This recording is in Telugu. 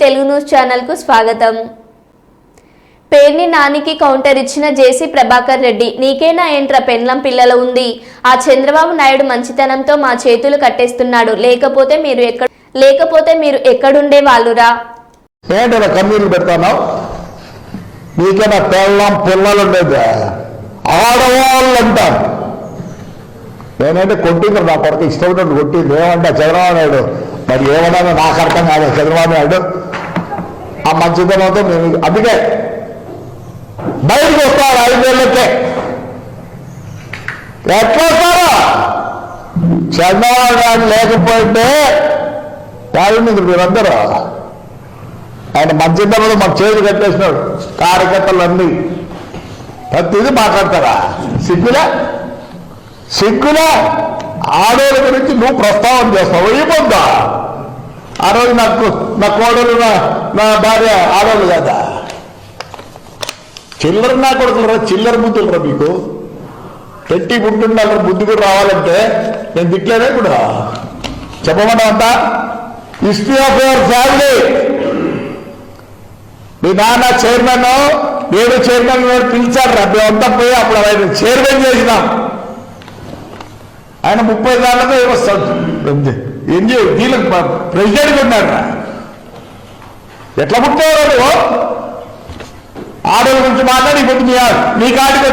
తెలుగు న్యూస్ ఛానల్కు స్వాగతం. పేర్ని నానికి కౌంటర్ ఇచ్చిన జేసీ ప్రభాకర్ రెడ్డి నీకేనా ఏంట్రా పెండ్లం పిల్లల ఉంది? ఆ చంద్రబాబు నాయుడు మంచితనంతో మా చేతులు కట్టేస్తున్నాడు. లేకపోతే మీరు ఎక్కడ లేకపోతే మీరు ఎక్కడుండే వాళ్ళురా? ఏంటరా ఇలా కన్నీళ్ళు పెడతాను నీకైనా పెళ్ళం పిల్లలు ఉండేది ఆడవాళ్ళు అంటారు నేనంటే కొట్టింది నా కొరకు ఇష్టపడినట్టు కొట్టింది ఏమంటా చంద్రబాబు నాయుడు మరి ఏమన్నా నాకు అర్థం కాదు చంద్రబాబు నాయుడు ఆ మంచితనంతో నేను అందుకే బయటకు వస్తారు ఐదేళ్ళకే ఎట్లా వస్తారా? చంద్రబాబు నాయుడు లేకపోతే వాళ్ళు మీరందరూ ఆయన మంచితనంలో మాకు చేతులు కట్టేసినాడు కార్యకర్తలన్నీ. ప్రతిదీ మాట్లాడతారా? సిగ్గులే? సిగ్గులే? ఆడోళ్ళ గురించి నువ్వు ప్రస్తావన చేస్తావు. ఇవ్వద్దా ఆ రోజు నాకు నా కోడలు నా నా భార్య ఆడవాళ్ళు కదా? చిల్లర నా కొడుకులు రా చిల్లర బుద్ధులు రా మీకు. పెట్టి పుట్టుండాలి బుద్ధి కూడా రావాలంటే నేను తిట్లేదే కూడా చెప్పమన్నా అంతా? హిస్టరీ ఆఫ్ యువర్ ఫ్యామిలీ మీ నాన్న చైర్మన్ నేను చైర్మన్ పిలిచాడు రా మేమంతా పోయి అప్పుడు ఆయన చైర్మన్ చేసినాం. ఆయన ముప్పై దాంట్లో వస్తాడు చేయ వీళ్ళకి ప్రెసిడెంట్ ఉన్నాడు ఎట్లా పుట్టావు నువ్వు ఆడవాళ్ళ గురించి మాట్లాడి ఇప్పుడు మీ కాడికి